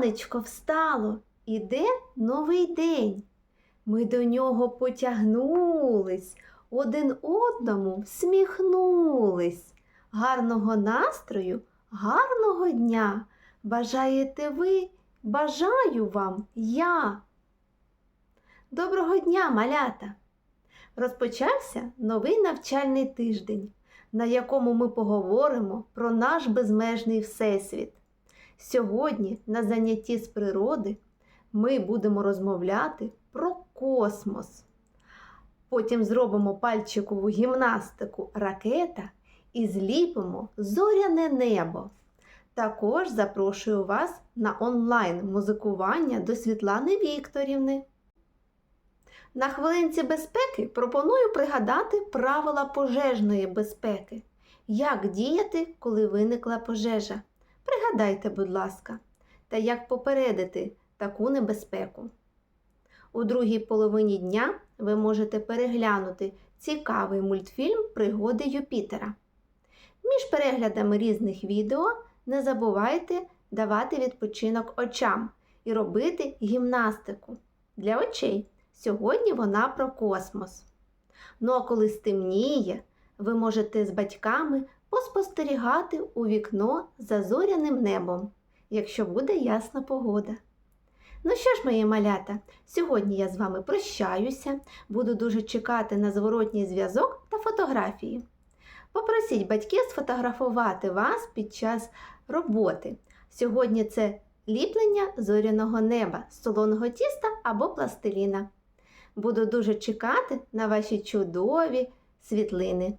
сонечко встало, іде новий день. Ми до нього потягнулись, один одному всміхнулись. Гарного настрою, гарного дня. Бажаєте ви, бажаю вам я. Доброго дня, малята! Розпочався новий навчальний тиждень, на якому ми поговоримо про наш безмежний всесвіт. Сьогодні на занятті з природи ми будемо розмовляти про космос. Потім зробимо пальчикову гімнастику ракета і зліпимо зоряне небо. Також запрошую вас на онлайн музикування до Світлани Вікторівни. На хвилинці безпеки пропоную пригадати правила пожежної безпеки. Як діяти, коли виникла пожежа? Пригадайте, будь ласка, та як попередити таку небезпеку. У другій половині дня ви можете переглянути цікавий мультфільм Пригоди Юпітера. Між переглядами різних відео не забувайте давати відпочинок очам і робити гімнастику для очей. Сьогодні вона про космос. Ну а коли стемніє, ви можете з батьками поспостерігати у вікно за зоряним небом, якщо буде ясна погода. Ну що ж, мої малята, сьогодні я з вами прощаюся, буду дуже чекати на зворотній зв'язок та фотографії. Попросіть батьків сфотографувати вас під час роботи. Сьогодні це ліплення зоряного неба, солоного тіста або пластиліна. Буду дуже чекати на ваші чудові світлини.